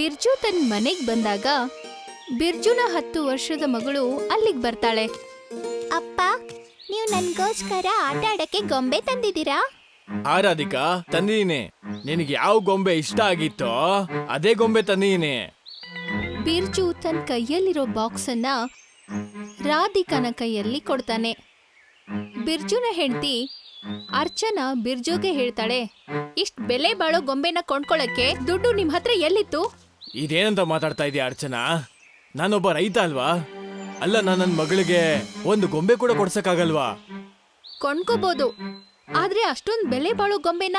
ಬಿರ್ಜು ತನ್ನ ಮನೆಗ್ ಬಂದಾಗ ಬಿರ್ಜುನ ಹತ್ತು ವರ್ಷದ ಮಗಳು ಅಲ್ಲಿಗೆ ಬರ್ತಾಳೆ. ಅಪ್ಪ ನೀವು ನನ್ಗೋಸ್ಕರ ಆಟ ಆಡಕ್ಕೆ ಗೊಂಬೆ ತಂದಿದ್ದೀರಾ? ಆರಾಧಿಕಾ ತಂದಿದ್ದೀನಿ ತಂದೀನಿ ನಿನಗೆ ಯಾವ ಗೊಂಬೆ ಇಷ್ಟ ಆಗಿತ್ತೋ ಅದೇ ಗೊಂಬೆ ತಂದಿದ್ದೀನಿ ಬಿರ್ಜು ತನ್ನ ಕೈಯಲ್ಲಿರೋ ಬಾಕ್ಸ್ ಅನ್ನ ರಾಧಿಕನ ಕೈಯಲ್ಲಿ ಕೊಡ್ತಾನೆ. ಬಿರ್ಜುನ ಹೆಂಡತಿ ಅರ್ಚನಾ ಬಿರ್ಜುಗೆ ಹೇಳ್ತಾಳೆ ಇಷ್ಟ್ ಬೆಲೆ ಬಾಳೋ ಗೊಂಬೆನ ಕೊಂಡ್ಕೊಳ್ಳಕ್ಕೆ ದುಡ್ಡು ನಿಮ್ ಹತ್ರ ಎಲ್ಲಿತ್ತು? ಇದೇನಂತ ಮಾತಾಡ್ತಾ ಇದೀಯ ಅರ್ಚನಾ? ನಾನೊಬ್ಬ ರೈತ ಅಲ್ವಾ? ಅಲ್ಲ ನಾನು ನನ್ನ ಮಗಳಿಗೆ ಒಂದು ಗೊಂಬೆ ಕೂಡ ಕೊಡ್ಸಕ್ಕಾಗಲ್ವಾ? ಕೊಂಡ್ಕೋಬಹುದು ಆದ್ರೆ ಅಷ್ಟೊಂದ್ ಬೆಲೆ ಬಾಳೋ ಗೊಂಬೆನ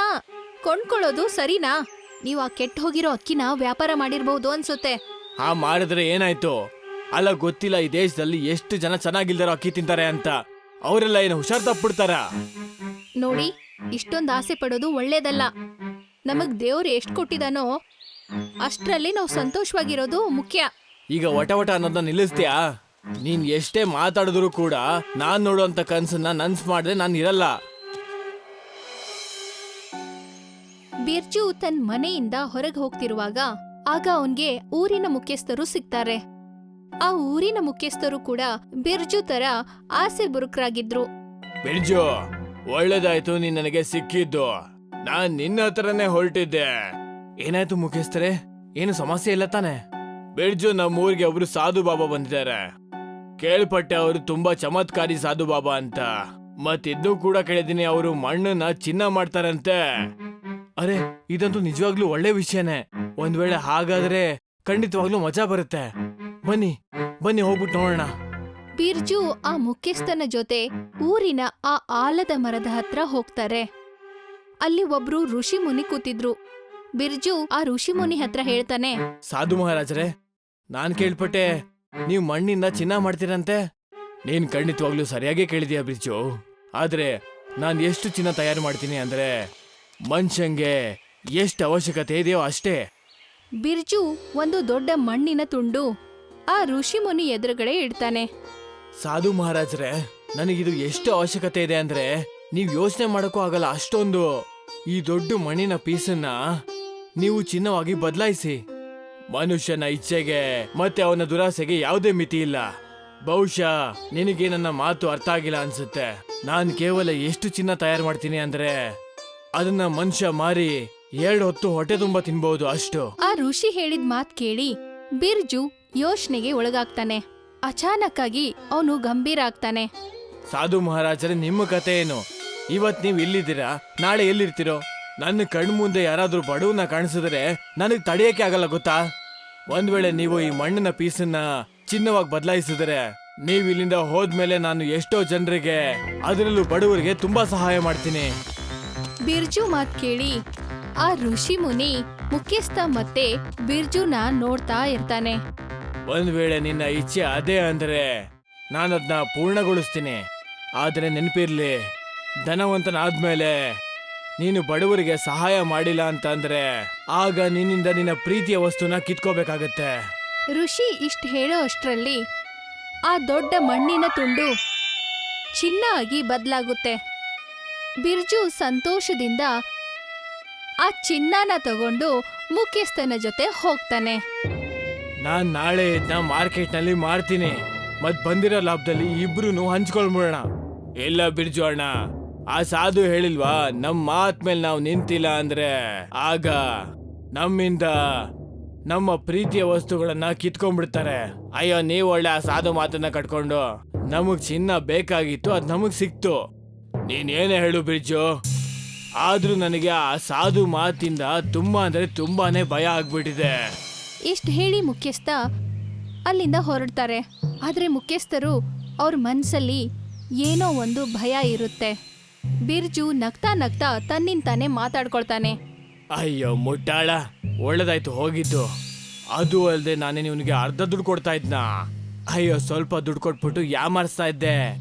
ಕೊಂಡ್ಕೊಳ್ಳೋದು ಸರಿನಾ? ನೀವು ಆ ಕೆಟ್ಟ ಹೋಗಿರೋ ಅಕ್ಕಿನ ವ್ಯಾಪಾರ ಮಾಡಿರ್ಬಹುದು ಅನ್ಸುತ್ತೆ. ಆ ಮಾಡಿದ್ರೆ ಏನಾಯ್ತು? ಅಲ್ಲ ಗೊತ್ತಿಲ್ಲ ಈ ದೇಶದಲ್ಲಿ ಎಷ್ಟು ಜನ ಚೆನ್ನಾಗಿಲ್ದಾರೋ ಅಕ್ಕಿ ತಿಂತಾರೆ ಅಂತ. ಅವರೆಲ್ಲ ಏನು ಹುಷಾರ್ ತಪ್ಪಿಡ್ತಾರ ನೋಡಿ ಇಷ್ಟೊಂದು ಆಸೆ ಪಡೋದು ಒಳ್ಳೇದಲ್ಲ. ನಮಗ್ ದೇವ್ರು ಎಷ್ಟ್ ಕೊಟ್ಟಿದಾನೋ ಅಷ್ಟ್ರಲ್ಲಿ ನಾವು ಸಂತೋಷವಾಗಿರೋದು ಮುಖ್ಯ. ಈಗ ವಟ ವಟ ಅನ್ನೋದನ್ನ ನಿಲ್ಲಿಸ್ತೀಯಾ? ನೀನ್ ಎಷ್ಟೇ ಮಾತಾಡಿದ್ರು ಕೂಡ ನಾನ್ ನೋಡುವಂತ ಕನ್ಸನ್ನ ನನ್ಸ್ ಮಾಡಿದ್ರೆ ನಾನು ಇರಲ್ಲ. ಬಿರ್ಜು ತನ್ ಮನೆಯಿಂದ ಹೊರಗೆ ಹೋಗ್ತಿರುವಾಗ ಆಗ ಅವನ್ಗೆ ಊರಿನ ಮುಖ್ಯಸ್ಥರು ಸಿಗ್ತಾರೆ. ಆ ಊರಿನ ಮುಖ್ಯಸ್ಥರು ಕೂಡ ಬಿರ್ಜು ತರ ಆಸೆ ಬುರುಕರಾಗಿದ್ರು. ಬಿರ್ಜು ಒಳ್ಳೇದಾಯ್ತು ನೀನ್ ನನಗೆ ಸಿಕ್ಕಿದ್ದು. ನಾನ್ ನಿನ್ನ ಹತ್ರನೇ ಹೊರಟಿದ್ದೆ. ಏನಾಯ್ತು ಮುಖ್ಯಸ್ಥರೇ ಏನು ಸಮಸ್ಯೆ ಇಲ್ಲ ತಾನೆ? ಬಿರ್ಜು ನಮ್ಮ ಊರಿಗೆ ಒಬ್ರು ಸಾಧು ಬಾಬಾ ಬಂದಿದ್ದಾರೆ. ಕೇಳ್ಪಟ್ಟೆ ಅವರು ತುಂಬಾ ಚಮತ್ಕಾರಿ ಸಾಧು ಬಾಬಾ ಅಂತ. ಮತ್ತಿದ್ದು ಕೂಡ ಕೇಳಿದೀನಿ ಅವರು ಮಣ್ಣನ್ನ ಚಿನ್ನ ಮಾಡ್ತಾರಂತೆ. ಅರೆ ಇದಂತೂ ನಿಜವಾಗ್ಲೂ ಒಳ್ಳೆ ವಿಷಯನೇ. ಒಂದ್ ವೇಳೆ ಹಾಗಾದ್ರೆ ಖಂಡಿತವಾಗ್ಲೂ ಮಜಾ ಬರುತ್ತೆ. ಬನ್ನಿ ಬನ್ನಿ ಹೋಗ್ಬಿಟ್ಟು ನೋಡೋಣ. ಬಿರ್ಜು ಆ ಮುಖ್ಯಸ್ಥನ ಜೊತೆ ಊರಿನ ಆ ಆಲದ ಮರದ ಹತ್ರ ಹೋಗ್ತಾರೆ. ಅಲ್ಲಿ ಒಬ್ರು ಋಷಿ ಮುನಿ ಕೂತಿದ್ರು. ಬಿರ್ಜು ಆ ಋಷಿ ಮುನಿ ಹತ್ರ ಹೇಳ್ತಾನೆ. ಸಾಧು ಮಹಾರಾಜರೇ ನಾನ್ ಕೇಳ್ಪಟ್ಟೆ ನೀವು ಮಣ್ಣಿಂದ ಚಿನ್ನ ಮಾಡ್ತೀರಂತೆ? ನೀನ್ ಖಂಡಿತವಾಗ್ಲೂ ಸರಿಯಾಗಿ ಕೇಳಿದ್ಯಾ ಬಿರ್ಜು. ಆದ್ರೆ ನಾನ್ ಎಷ್ಟು ಚಿನ್ನ ತಯಾರು ಮಾಡ್ತೀನಿ ಅಂದ್ರೆ ಮನುಷ್ಯಂಗೆ ಎಷ್ಟು ಅವಶ್ಯಕತೆ ಇದೆಯೋ ಅಷ್ಟೇ. ಬಿರ್ಜು ಒಂದು ದೊಡ್ಡ ಮಣ್ಣಿನ ತುಂಡು. ಆ ಋಷಿ ಮುನಿ ಎದುರುಗಡೆ ಇಡ್ತಾನೆ. ಸಾಧು ಮಹಾರಾಜರೇ ನನಗಿದು ಎಷ್ಟು ಅವಶ್ಯಕತೆ ಇದೆ ಅಂದ್ರೆ ನೀವ್ ಯೋಚನೆ ಮಾಡಕ್ಕೂ ಆಗಲ್ಲ ಅಷ್ಟೊಂದು. ಈ ದೊಡ್ಡ ಮಣ್ಣಿನ ಪೀಸನ್ನ ನೀವು ಚಿನ್ನವಾಗಿ ಬದಲಾಯಿಸಿ. ಮನುಷ್ಯನ ಇಚ್ಛೆಗೆ ಮತ್ತೆ ಅವನ ದುರಾಸೆಗೆ ಯಾವುದೇ ಮಿತಿ ಇಲ್ಲ. ಬಹುಶಃ ನಿನಗೆ ನನ್ನ ಮಾತು ಅರ್ಥ ಆಗಿಲ್ಲ ಅನ್ಸುತ್ತೆ. ನಾನ್ ಕೇವಲ ಎಷ್ಟು ಚಿನ್ನ ತಯಾರು ಮಾಡ್ತೀನಿ ಅಂದ್ರೆ ಅದನ್ನ ಮನುಷ್ಯ ಮಾರಿ ಎರಡು ಹೊತ್ತು ಹೊಟ್ಟೆ ತುಂಬಾ ತಿನ್ಬಹುದು ಅಷ್ಟು. ಆ ಋಷಿ ಹೇಳಿದ ಮಾತ್ ಕೇಳಿ ಬಿರ್ಜು ಯೋಚನೆಗೆ ಒಳಗಾಗ್ತಾನೆ. ಅಚಾನಕ್ ಆಗಿ ಅವನು ಗಂಭೀರ ಆಗ್ತಾನೆ. ಸಾಧು ಮಹಾರಾಜರೇ ನಿಮ್ಮ ಕಥೆ ಏನು? ಇವತ್ ನೀವ್ ಇಲ್ಲಿದ್ದೀರಾ ನಾಳೆ ಎಲ್ಲಿರ್ತೀರೋ? ನನ್ನ ಕಣ್ ಮುಂದೆ ಯಾರಾದ್ರೂ ಬಡವನ್ನ ಕಾಣಿಸಿದ್ರೆ ನನಗ್ ತಡೆಯಕ್ಕೆ ಆಗಲ್ಲ ಗೊತ್ತಾ? ಒಂದ್ ವೇಳೆ ನೀವು ಈ ಮಣ್ಣಿನ ಪೀಸನ್ನ ಚಿನ್ನವಾಗಿ ಬದಲಾಯಿಸಿದರೆ ನೀವು ಇಲ್ಲಿಂದ ಹೋದ್ಮೇಲೆ ನಾನು ಎಷ್ಟೋ ಜನರಿಗೆ ಅದರಲ್ಲೂ ಬಡವರಿಗೆ ತುಂಬಾ ಸಹಾಯ ಮಾಡ್ತೀನಿ. ಬಿರ್ಜು ಮಾತ್ ಕೇಳಿ ಆ ಋಷಿ ಮುನಿ ಮುಖ್ಯಸ್ಥ ಮತ್ತೆ ಬಿರ್ಜುನ ನೋಡ್ತಾ ಇರ್ತಾನೆ. ಒಂದ್ ವೇಳೆ ನಿನ್ನ ಇಚ್ಛೆ ಅದೇ ಅಂದ್ರೆ ನಾನು ಅದನ್ನ ಪೂರ್ಣಗೊಳಿಸ್ತೀನಿ. ಆದ್ರೆ ನೆನಪಿರ್ಲಿ ಧನವಂತನಾದ್ಮೇಲೆ ನೀನು ಬಡವರಿಗೆ ಸಹಾಯ ಮಾಡಿಲ್ಲ ಅಂತಂದ್ರೆ ಆಗ ನಿನ್ನಿಂದ ನಿನ್ನ ಪ್ರೀತಿಯ ವಸ್ತುನ ಕಿತ್ಕೋಬೇಕಾಗತ್ತೆ. ಋಷಿ ಇಷ್ಟ ಹೇಳೋ ಅಷ್ಟರಲ್ಲಿ ಆ ದೊಡ್ಡ ಮಣ್ಣಿನ ತುಂಡು ಚಿನ್ನ ಆಗಿ ಬದಲಾಗುತ್ತೆ. ಬಿರ್ಜು ಸಂತೋಷದಿಂದ ಆ ಚಿನ್ನನ ತಗೊಂಡು ಮುಖ್ಯಸ್ಥನ ಜೊತೆ ಹೋಗ್ತಾನೆ. ನಾನ್ ನಾಳೆ ಇದನ್ನ ಮಾರ್ಕೆಟ್ನಲ್ಲಿ ಮಾರ್ತೀನಿ. ಮತ್ ಬಂದಿರೋ ಲಾಭದಲ್ಲಿ ಇಬ್ರು ಹಂಚ್ಕೊಳ್ಬಿಡೋಣ. ಎಲ್ಲ ಬಿರ್ಜು ಅಣ್ಣ. ಆ ಸಾಧು ಹೇಳಿಲ್ವಾ, ನಮ್ ಮಾತ್ ಮೇಲೆ ನಾವು ನಿಂತಿಲ್ಲ ಅಂದ್ರೆ ಆಗ ನಮ್ಮಿಂದ ನಮ್ಮ ಪ್ರೀತಿಯ ವಸ್ತುಗಳನ್ನ ಕಿತ್ಕೊಂಡ್ಬಿಡ್ತಾರೆ. ಅಯ್ಯೋ, ನೀವ್ ಒಳ್ಳೆ ಆ ಸಾಧು ಮಾತನ್ನ ಕಟ್ಕೊಂಡು ನಮಗ್ ಚಿನ್ನ ಬೇಕಾಗಿತ್ತು, ಅದ್ ನಮಗ್ ಸಿಕ್ತು. ನೀನೇನೇ ಹೇಳು ಬ್ರಿಡ್ಜು. ಆದ್ರೂ ನನಗೆ ಆ ಸಾಧು ಮಾತಿಂದ ತುಂಬಾ ಅಂದ್ರೆ ತುಂಬಾನೇ ಭಯ ಆಗ್ಬಿಟ್ಟಿದೆ. ಇಷ್ಟ ಹೇಳಿ ಮುಖ್ಯಸ್ಥ ಅಲ್ಲಿಂದ ಹೊರಡ್ತಾರೆ. ಆದ್ರೆ ಮುಖ್ಯಸ್ಥರು ಅವ್ರ ಮನಸ್ಸಲ್ಲಿ ಏನೋ ಒಂದು ಭಯ ಇರುತ್ತೆ. ಬಿರ್ಜು ನಗ್ತಾ ನಗ್ತಾ ತನ್ನಿಂತಾನೆ ಮಾತಾಡ್ಕೊಳ್ತಾನೆ. ಅಯ್ಯೋ ಮುಟ್ಟಾಳ ಒಳ್ಳೇದಾಯ್ತು ಹೋಗಿದ್ದು. ಅದು ಅಲ್ಲದೆ ನಾನೇ ಇವನಿಗೆ ಅರ್ಧ ದುಡ್ಡು ಕೊಡ್ತಾ ಇದ್ನ? ಅಯ್ಯೋ ಸ್ವಲ್ಪ ದುಡ್ಡು ಕೊಟ್ಬಿಟ್ಟು ಯಾಮಾರಿಸ್ತಾ ಇದ್ದೆ?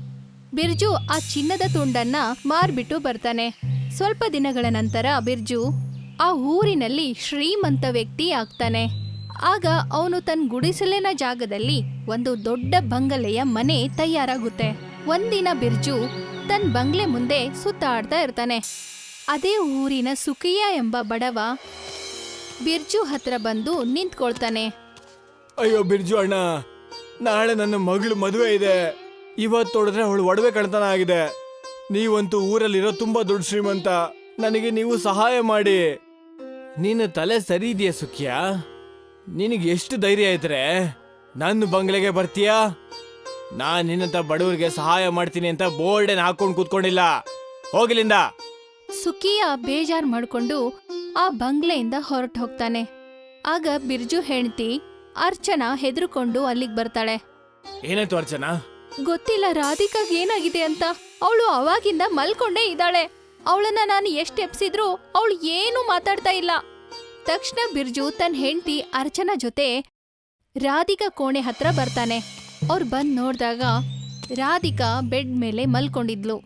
ಬಿರ್ಜು ಆ ಚಿನ್ನದ ತುಂಡನ್ನ ಮಾರ್ಬಿಟ್ಟು ಬರ್ತಾನೆ. ಸ್ವಲ್ಪ ದಿನಗಳ ನಂತರ ಬಿರ್ಜು ಆ ಊರಿನಲ್ಲಿ ಶ್ರೀಮಂತ ವ್ಯಕ್ತಿ ಆಗ್ತಾನೆ. ಆಗ ಅವನು ತನ್ನ ಗುಡಿಸಲಿನ ಜಾಗದಲ್ಲಿ ಒಂದು ದೊಡ್ಡ ಬಂಗಲೆಯ ಮನೆ ತಯಾರಾಗುತ್ತೆ. ಒಂದಿನ ಬಿರ್ಜು ತನ್ನ ಬಂಗ್ಲೆ ಮುಂದೆ ಸುತ್ತಾಡ್ತಾ ಇರ್ತಾನೆ. ಅದೇ ಊರಿನ ಸುಖಿಯ ಎಂಬ ಬಡವ ಬಿರ್ಜು ಹತ್ರ ಬಂದು ನಿಂತ್ಕೊಳ್ತಾನೆ. ಅಯ್ಯೋ ಬಿರ್ಜು ಅಣ್ಣ, ನಾಳೆ ನನ್ನ ಮಗಳು ಮದುವೆ ಇದೆ. ಇವತ್ತು ನೋಡಿದ್ರೆ ಅವಳು ಒಡವೆ ಕಳ್ತನ ಆಗಿದೆ. ನೀವಂತೂ ಊರಲ್ಲಿರೋ ತುಂಬಾ ದೊಡ್ಡ ಶ್ರೀಮಂತ, ನನಗೆ ನೀವು ಸಹಾಯ ಮಾಡಿ. ನಿನ್ನ ತಲೆ ಸರಿ ಇದೆಯಾ ಸುಖ್ಯ? ನಿನಗೆ ಎಷ್ಟು ಧೈರ್ಯ ಇದ್ರೆ? ನನ್ನ ಬಂಗ್ಲೆಗೆ ಬರ್ತೀಯಾ? ನಾನ್ ನಿನ್ನಂತ ಬಡವರಿಗೆ ಸಹಾಯ ಮಾಡ್ತೀನಿ ಅಂತ ಬೋರ್ಡನ್ ಹಾಕೊಂಡು ಕೂತ್ಕೊಂಡಿಲ್ಲ. ಹೋಗಿಲಿಂದ ಸುಖಿಯ ಬೇಜಾರ್ ಮಾಡ್ಕೊಂಡು ಆ ಬಂಗ್ಲೆಯಿಂದ ಹೊರಟು ಹೋಗ್ತಾನೆ. ಆಗ ಬಿರ್ಜು ಹೆಂಡತಿ ಅರ್ಚನಾ ಹೆದರ್ಕೊಂಡು ಅಲ್ಲಿಗ್ ಬರ್ತಾಳೆ. ಏನಾಯ್ತು ಅರ್ಚನಾ? ಗೊತ್ತಿಲ್ಲ ರಾಧಿಕಾಗ್ ಏನಾಗಿದೆ ಅಂತ. ಅವಳು ಅವಾಗಿಂದ ಮಲ್ಕೊಂಡೇ ಇದ್ದಾಳೆ. ಅವಳನ್ನ ನಾನು ಎಷ್ಟ್ ಎಪ್ಸಿದ್ರು ಅವಳು ಏನೂ ಮಾತಾಡ್ತಾ ಇಲ್ಲ. ತಕ್ಷಣ ಬಿರ್ಜು ತನ್ನ ಹೆಂಡತಿ ಅರ್ಚನಾ ಜೊತೆ ರಾಧಿಕಾ ಕೋಣೆ ಹತ್ರ ಬರ್ತಾನೆ. ಅವ್ರು ಬಂದು ನೋಡಿದಾಗ ರಾಧಿಕಾ ಬೆಡ್ ಮೇಲೆ ಮಲ್ಕೊಂಡಿದ್ಲು.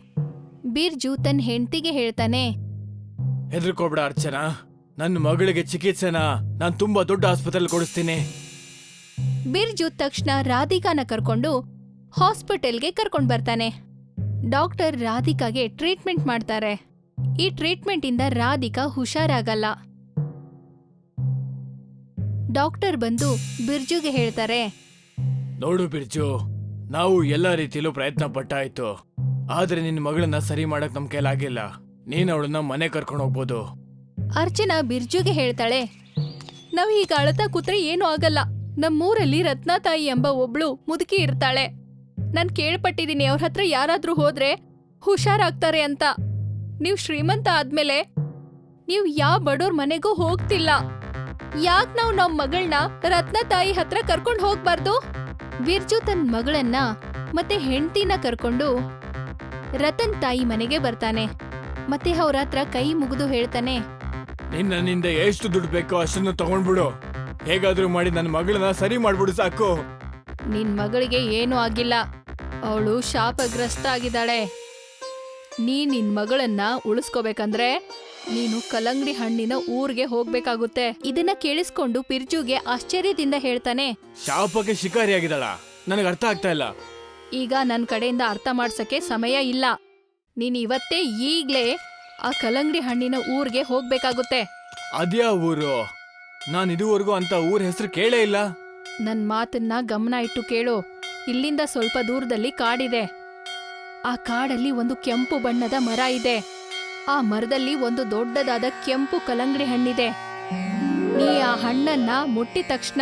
ಬಿರ್ಜು ತನ್ನ ಹೆಂಡತಿಗೆ ಹೇಳ್ತಾನೆ ಹೆದರ್ಕೋಬೇಡ ಅರ್ಚನಾ. ನನ್ನ ಮಗಳಿಗೆ ಚಿಕಿತ್ಸೆನ ನಾನು ತುಂಬಾ ದೊಡ್ಡ ಆಸ್ಪತ್ರೆಯಲ್ಲಿ ಕೊಡಿಸ್ತೀನಿ. ಬಿರ್ಜು ತಕ್ಷಣ ರಾಧಿಕಾನ ಕರ್ಕೊಂಡು ಹಾಸ್ಪಿಟಲ್ಗೆ ಕರ್ಕೊಂಡು ಬರ್ತಾನೆ. ಡಾಕ್ಟರ್ ರಾಧಿಕಾಗೆ ಟ್ರೀಟ್ಮೆಂಟ್ ಮಾಡ್ತಾರೆ. ಈ ಟ್ರೀಟ್ಮೆಂಟ್ ಇಂದ ರಾಧಿಕಾ ಹುಷಾರಾಗಲ್ಲ. ಡಾಕ್ಟರ್ ಬಂದು ಬಿರ್ಜುಗೆ ಹೇಳ್ತಾರೆ ನೋಡು ಬಿರ್ಜು, ನಾವು ಎಲ್ಲ ರೀತಿಯಲ್ಲೂ ಪ್ರಯತ್ನ ಪಟ್ಟಾಯ್ತು. ಆದ್ರೆ ನಿನ್ನ ಮಗಳನ್ನ ಸರಿ ಮಾಡಕ್ ನಮ್ ಕೈಲಾಗಿಲ್ಲ ನೀನ್ ಅವಳನ್ನ ಮನೆ ಕರ್ಕೊಂಡು ಹೋಗ್ಬೋದು. ಅರ್ಚನಾ ಬಿರ್ಜುಗೆ ಹೇಳ್ತಾಳೆ, ನಾವ್ ಈಗ ಅಳತಾ ಕೂತ್ರೆ ಏನೂ ಆಗಲ್ಲ. ನಮ್ಮೂರಲ್ಲಿ ರತ್ನಾತಾಯಿ ಎಂಬ ಒಬ್ಳು ಮುದುಕಿ ಇರ್ತಾಳೆ. ನಾನ್ ಕೇಳ್ಪಟ್ಟಿದೀನಿ ಅವ್ರ ಹತ್ರ ಯಾರಾದ್ರೂ ಹೋದ್ರೆ ಹುಷಾರಾಗ್ತಾರೆ ಅಂತ. ನೀವ್ ಶ್ರೀಮಂತ ಆದ್ಮೇಲೆ ನೀವ್ ಯಾವ ಬಡೋರ್ ಮನೆಗೂ ಹೋಗ್ತಿಲ್ಲ. ಯಾಕ್ ನಾವ್ ನಮ್ ಮಗಳನ್ನ ರತ್ನತಾಯಿ ಹತ್ರ ಕರ್ಕೊಂಡ್ ಹೋಗ್ಬಾರ್ದು? ಬಿರ್ಜು ತನ್ ಮಗಳನ್ನ ಮತ್ತೆ ಹೆಂಡತಿನ ಕರ್ಕೊಂಡು ರತನ್ ತಾಯಿ ಮನೆಗೆ ಬರ್ತಾನೆ. ಮತ್ತೆ ಅವ್ರ ಹತ್ರ ಕೈ ಮುಗಿದು ಹೇಳ್ತಾನೆ ನಿನ್ನ ನನ್ನಿಂದ ಎಷ್ಟು ದುಡ್ಡು ಬೇಕೋ ಅಷ್ಟನ್ನು ತಗೊಂಡ್ಬಿಡು. ಹೇಗಾದ್ರೂ ಮಾಡಿ ನನ್ನ ಮಗಳನ್ನ ಸರಿ ಮಾಡ್ಬಿಡು ಸಾಕು. ನಿನ್ ಮಗಳಿಗೆ ಏನೂ ಆಗಿಲ್ಲ. ಅವಳು ಶಾಪಗ್ರಸ್ತ ಆಗಿದ್ದಾಳೆ. ನೀ ನಿನ್ ಮಗಳನ್ನ ಉಳಿಸ್ಕೋಬೇಕಂದ್ರೆ ನೀನು ಕಲಂಗಡಿ ಹಣ್ಣಿನ ಊರ್ಗೆ ಹೋಗ್ಬೇಕಾಗುತ್ತೆ. ಇದನ್ನ ಕೇಳಿಸ್ಕೊಂಡು ಪಿರ್ಜುಗೆ ಆಶ್ಚರ್ಯದಿಂದ ಹೇಳ್ತಾನೆ ಶಾಪಕ್ಕೆ ಶಿಕಾರಿಯಾಗಿದ್ದಾಳ? ನನಗೆ ಅರ್ಥ ಆಗ್ತಾ ಇಲ್ಲ. ಈಗ ನನ್ ಕಡೆಯಿಂದ ಅರ್ಥ ಮಾಡ್ಸಕ್ಕೆ ಸಮಯ ಇಲ್ಲ. ನೀನ್ ಇವತ್ತೇ ಈಗ್ಲೇ ಆ ಕಲಂಗಡಿ ಹಣ್ಣಿನ ಊರ್ಗೆ ಹೋಗ್ಬೇಕಾಗುತ್ತೆ. ಅದ್ಯಾ ಊರು? ನಾನು ಇದುವರೆಗೂ ಅಂತ ಊರ ಹೆಸರು ಕೇಳೇ ಇಲ್ಲ. ನನ್ ಮಾತನ್ನ ಗಮನ ಇಟ್ಟು ಕೇಳು. ಇಲ್ಲಿಂದ ಸ್ವಲ್ಪ ದೂರದಲ್ಲಿ ಕಾಡಿದೆ. ಆ ಕಾಡಲ್ಲಿ ಒಂದು ಕೆಂಪು ಬಣ್ಣದ ಮರ ಇದೆ. ಆ ಮರದಲ್ಲಿ ಒಂದು ದೊಡ್ಡದಾದ ಕೆಂಪು ಕಲಂಗಡಿ ಹಣ್ಣಿದೆ. ನೀ ಆ ಹಣ್ಣನ್ನ ಮುಟ್ಟಿದ ತಕ್ಷಣ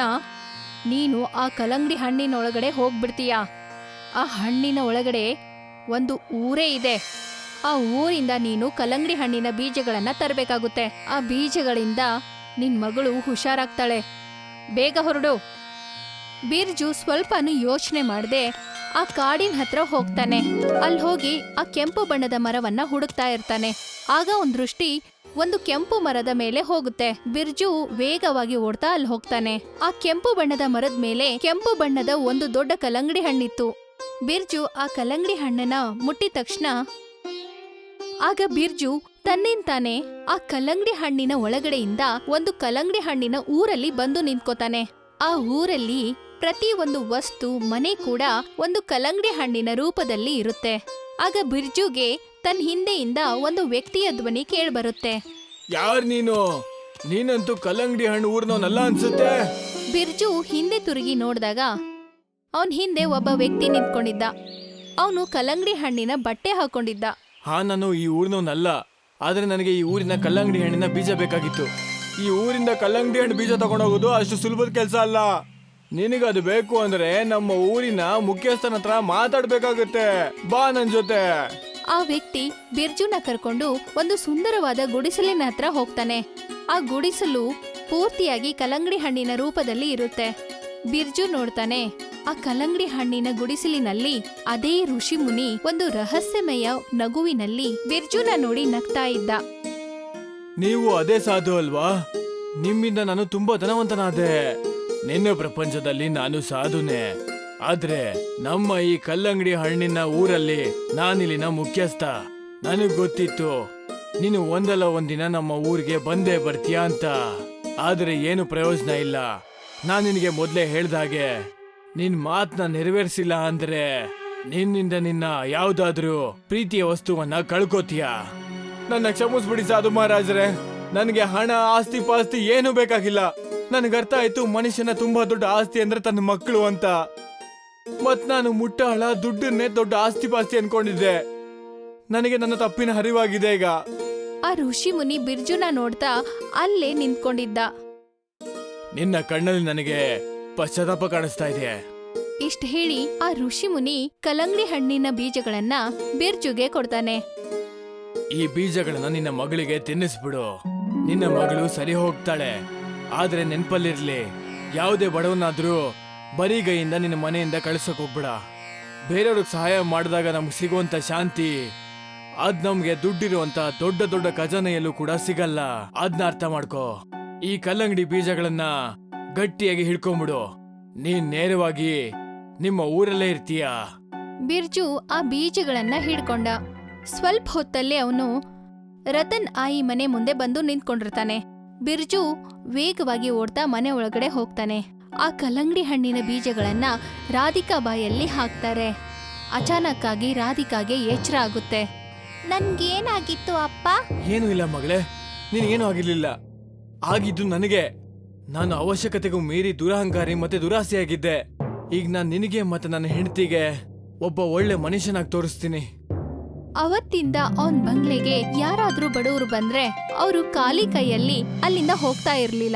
ನೀನು ಆ ಕಲ್ಲಂಗಡಿ ಹಣ್ಣಿನೊಳಗಡೆ ಹೋಗ್ಬಿಡ್ತೀಯ? ಆ ಹಣ್ಣಿನ ಒಳಗಡೆ ಒಂದು ಊರೇ ಇದೆ. ಆ ಊರಿಂದ ನೀನು ಕಲಂಗಡಿ ಹಣ್ಣಿನ ಬೀಜಗಳನ್ನ ತರಬೇಕಾಗುತ್ತೆ. ಆ ಬೀಜಗಳಿಂದ ನಿನ್ ಮಗಳು ಹುಷಾರಾಗ್ತಾಳೆ. ಬೇಗ ಹೊರಡು. ಬಿರ್ಜು ಸ್ವಲ್ಪನೂ ಯೋಚನೆ ಮಾಡದೆ ಆ ಕಾಡಿನ ಹತ್ರ ಹೋಗ್ತಾನೆ. ಅಲ್ಲಿ ಹೋಗಿ ಆ ಕೆಂಪು ಬಣ್ಣದ ಮರವನ್ನ ಹುಡುಕ್ತಾ ಇರ್ತಾನೆ. ಆಗ ಒಂದ್ ದೃಷ್ಟಿ ಒಂದು ಕೆಂಪು ಮರದ ಮೇಲೆ ಹೋಗುತ್ತೆ. ಬಿರ್ಜು ವೇಗವಾಗಿ ಓಡ್ತಾ ಅಲ್ಲಿ ಹೋಗ್ತಾನೆ. ಆ ಕೆಂಪು ಬಣ್ಣದ ಮರದ ಮೇಲೆ ಕೆಂಪು ಬಣ್ಣದ ಒಂದು ದೊಡ್ಡ ಕಲಂಗಡಿ ಹಣ್ಣಿತ್ತು. ಬಿರ್ಜು ಆ ಕಲಂಗಡಿ ಹಣ್ಣನ್ನ ಮುಟ್ಟಿದ ತಕ್ಷಣ ಆಗ ಬಿರ್ಜು ತನ್ನಿಂತಾನೆ ಆ ಕಲಂಗಡಿ ಹಣ್ಣಿನ ಒಳಗಡೆಯಿಂದ ಒಂದು ಕಲಂಗಡಿ ಹಣ್ಣಿನ ಊರಲ್ಲಿ ಬಂದು ನಿಂತ್ಕೋತಾನೆ. ಆ ಊರಲ್ಲಿ ಪ್ರತಿ ಒಂದು ವಸ್ತು ಮನೆ ಕೂಡ ಒಂದು ಕಲ್ಲಂಗಡಿ ಹಣ್ಣಿನ ರೂಪದಲ್ಲಿ ಇರುತ್ತೆ. ಆಗ ಬಿರ್ಜುಗೆ ತನ್ನ ಹಿಂದೆಯಿಂದ ಒಂದು ವ್ಯಕ್ತಿಯ ಧ್ವನಿ ಕೇಳ್ಬರುತ್ತೆ. ಯಾರ್ ನೀನು? ನೀನಂತೂ ಕಲ್ಲಂಗಡಿ ಹಣ್ಣು ಊರ್ನವನಲ್ಲ ಅನ್ಸುತ್ತೆ? ಬಿರ್ಜು ಹಿಂದೆ ತಿರುಗಿ ನೋಡಿದಾಗ ಅವನ್ ಹಿಂದೆ ಒಬ್ಬ ವ್ಯಕ್ತಿ ನಿಂತ್ಕೊಂಡಿದ್ದ. ಅವನು ಕಲ್ಲಂಗಡಿ ಹಣ್ಣಿನ ಬಟ್ಟೆ ಹಾಕೊಂಡಿದ್ದ. ಹಾ ನಾನು ಈ ಊರಿನವನಲ್ಲ. ಆದ್ರೆ ನನಗೆ ಈ ಊರಿನ ಕಲ್ಲಂಗಡಿ ಹಣ್ಣಿನ ಬೀಜ ಬೇಕಾಗಿತ್ತು. ಈ ಊರಿಂದ ಕಲ್ಲಂಗಡಿ ಹಣ್ಣು ಬೀಜ ತಗೊಂಡೋಗೋದು ಅಷ್ಟು ಸುಲಭದ ಕೆಲಸ ಅಲ್ಲ. ನಿನಗೆ ಅದು ಬೇಕು ಅಂದ್ರೆ ನಮ್ಮ ಊರಿನ ಮುಖ್ಯಸ್ಥನ ಹತ್ರ ಮಾತಾಡ್ಬೇಕಾಗುತ್ತೆ. ಬಾ ನನ್ ಜೊತೆ. ಆ ವ್ಯಕ್ತಿ ಬಿರ್ಜುನ ಕರ್ಕೊಂಡು ಒಂದು ಸುಂದರವಾದ ಗುಡಿಸಲಿನ ಹತ್ರ ಹೋಗ್ತಾನೆ. ಆ ಗುಡಿಸಲು ಪೂರ್ತಿಯಾಗಿ ಕಲಂಗಡಿ ಹಣ್ಣಿನ ರೂಪದಲ್ಲಿ ಇರುತ್ತೆ. ಬಿರ್ಜು ನೋಡ್ತಾನೆ ಆ ಕಲಂಗಡಿ ಹಣ್ಣಿನ ಗುಡಿಸಲಿನಲ್ಲಿ ಅದೇ ಋಷಿ ಮುನಿ ಒಂದು ರಹಸ್ಯಮಯ ನಗುವಿನಲ್ಲಿ ಬಿರ್ಜುನ ನೋಡಿ ನಗ್ತಾ ಇದ್ದ. ನೀವು ಅದೇ ಸಾಧು ಅಲ್ವಾ? ನಿಮ್ಮಿಂದ ನಾನು ತುಂಬಾ ಧನವಂತನಾದೆ. ನಿನ್ನ ಪ್ರಪಂಚದಲ್ಲಿ ನಾನು ಸಾಧುನೆ. ಆದ್ರೆ ನಮ್ಮ ಈ ಕಲ್ಲಂಗಡಿ ಹಣ್ಣಿನ ಊರಲ್ಲಿ ನಾನಿಲ್ಲಿನ ಮುಖ್ಯಸ್ಥ. ನನಗ್ ಗೊತ್ತಿತ್ತು, ನೀನು ಒಂದಲ್ಲ ಒಂದಿನ ನಮ್ಮ ಊರಿಗೆ ಬಂದೇ ಬರ್ತೀಯ ಅಂತ. ಆದ್ರೆ ಏನು ಪ್ರಯೋಜನ ಇಲ್ಲ. ನಾನು ನಿನಗೆ ಮೊದ್ಲೇ ಹೇಳ್ದಾಗೆ ನಿನ್ ಮಾತನ್ನ ನೆರವೇರಿಸಿಲ್ಲ ಅಂದ್ರೆ ನಿನ್ನಿಂದ ನಿನ್ನ ಯಾವ್ದಾದ್ರೂ ಪ್ರೀತಿಯ ವಸ್ತುವನ್ನ ಕಳ್ಕೋತೀಯ? ನನ್ನ ಕ್ಷಮಿಸ್ಬಿಡಿ ಸಾಧು ಮಹಾರಾಜರೇ. ನನಗೆ ಹಣ, ಆಸ್ತಿ ಪಾಸ್ತಿ ಏನು ಬೇಕಾಗಿಲ್ಲ. ನನಗೆ ಅರ್ಥ ಆಯ್ತು ಮನುಷ್ಯನ ತುಂಬಾ ದೊಡ್ಡ ಆಸ್ತಿ ಅಂದ್ರೆ ತನ್ನ ಮಕ್ಕಳು ಅಂತ. ಮತ್ ನಾನು ಮುಟ್ಟಾಳ ದುಡ್ಡನ್ನೇ ದೊಡ್ಡ ಆಸ್ತಿ ಪಾಸ್ತಿ ಅನ್ಕೊಂಡಿದ್ದೆ. ನನಗೆ ನನ್ನ ತಪ್ಪಿನ ಹರಿವಾಗಿದೆ ಈಗ. ಆ ಋಷಿ ಮುನಿ ಬಿರ್ಜುನ ನೋಡ್ತಾ ಅಲ್ಲೇ ನಿಂತ್ಕೊಂಡಿದ್ದ. ನಿನ್ನ ಕಣ್ಣಲ್ಲಿ ನನಗೆ ಪಶ್ಚಾತ್ತಾಪ ಕಾಣಿಸ್ತಾ ಇದೆ. ಇಷ್ಟ ಹೇಳಿ ಆ ಋಷಿ ಮುನಿ ಕಲಂಗಡಿ ಹಣ್ಣಿನ ಬೀಜಗಳನ್ನ ಬಿರ್ಜುಗೆ ಕೊಡ್ತಾನೆ. ಈ ಬೀಜಗಳನ್ನ ನಿನ್ನ ಮಗಳಿಗೆ ತಿನ್ನಿಸ್ಬಿಡು. ನಿನ್ನ ಮಗಳು ಸರಿ ಹೋಗ್ತಾಳೆ. ಆದ್ರೆ ನೆನ್ಪಲ್ಲಿರ್ಲಿ, ಯಾವುದೇ ಬಡವನಾದ್ರೂ ಬರಿಗೈಯಿಂದ ನಿನ್ನ ಮನೆಯಿಂದ ಕಳ್ಸಕ್ ಹೋಗ್ಬಿಡ. ಬೇರೆಯವ್ರಿಗೆ ಸಹಾಯ ಮಾಡಿದಾಗ ನಮ್ಗೆ ಸಿಗುವಂತ ಶಾಂತಿ, ಅದ್ ನಮ್ಗೆ ದುಡ್ಡಿರುವಂತ ದೊಡ್ಡ ದೊಡ್ಡ ಖಜಾನೆಯಲ್ಲೂ ಕೂಡ ಸಿಗಲ್ಲ. ಅದ್ನ ಅರ್ಥ ಮಾಡ್ಕೋ. ಈ ಕಲ್ಲಂಗಡಿ ಬೀಜಗಳನ್ನ ಗಟ್ಟಿಯಾಗಿ ಹಿಡ್ಕೊಂಬಿಡು. ನೀನ್ ನೇರವಾಗಿ ನಿಮ್ಮ ಊರಲ್ಲೇ ಇರ್ತೀಯ? ಬಿರ್ಜು ಆ ಬೀಜಗಳನ್ನ ಹಿಡ್ಕೊಂಡ. ಸ್ವಲ್ಪ ಹೊತ್ತಲ್ಲೇ ಅವನು ರತನ್ ಆಯಿ ಮನೆ ಮುಂದೆ ಬಂದು ನಿಂತ್ಕೊಂಡಿರ್ತಾನೆ. ಬಿರ್ಜು ವೇಗವಾಗಿ ಓಡ್ತಾ ಮನೆ ಒಳಗಡೆ ಹೋಗ್ತಾನೆ. ಆ ಕಲ್ಲಂಗಡಿ ಹಣ್ಣಿನ ಬೀಜಗಳನ್ನ ರಾಧಿಕಾ ಬಾಯಲ್ಲಿ ಹಾಕ್ತಾರೆ. ಅಚಾನಕ್ಕಾಗಿ ಆಗಿ ರಾಧಿಕಾಗೆ ಎಚ್ಚರ ಆಗುತ್ತೆ. ನನ್ಗೇನಾಗಿತ್ತು ಅಪ್ಪ? ಏನೂ ಇಲ್ಲ ಮಗಳೇ ನಿನಗೇನು ಆಗಿರ್ಲಿಲ್ಲ. ಆಗಿದ್ದು ನನಗೆ. ನಾನು ಅವಶ್ಯಕತೆಗೂ ಮೀರಿ ದುರಹಂಕಾರಿ ಮತ್ತೆ ದುರಾಸೆಯಾಗಿದ್ದೆ. ಈಗ ನಾನು ನಿನಗೆ ಮತ್ತೆ ನನ್ನ ಹೆಂಡತಿಗೆ ಒಬ್ಬ ಒಳ್ಳೆ ಮನುಷ್ಯನಾಗಿ ತೋರಿಸ್ತೀನಿ. ಅವತ್ತಿಂದ ಅವನ್ ಬಂಗ್ಲೆಗೆ ಯಾರಾದ್ರೂ ಬಡವರು ಬಂದ್ರೆ ಅವರು ಖಾಲಿ ಕೈಯಲ್ಲಿ ಅಲ್ಲಿಂದ ಹೋಗ್ತಾ ಇರ್ಲಿಲ್ಲ.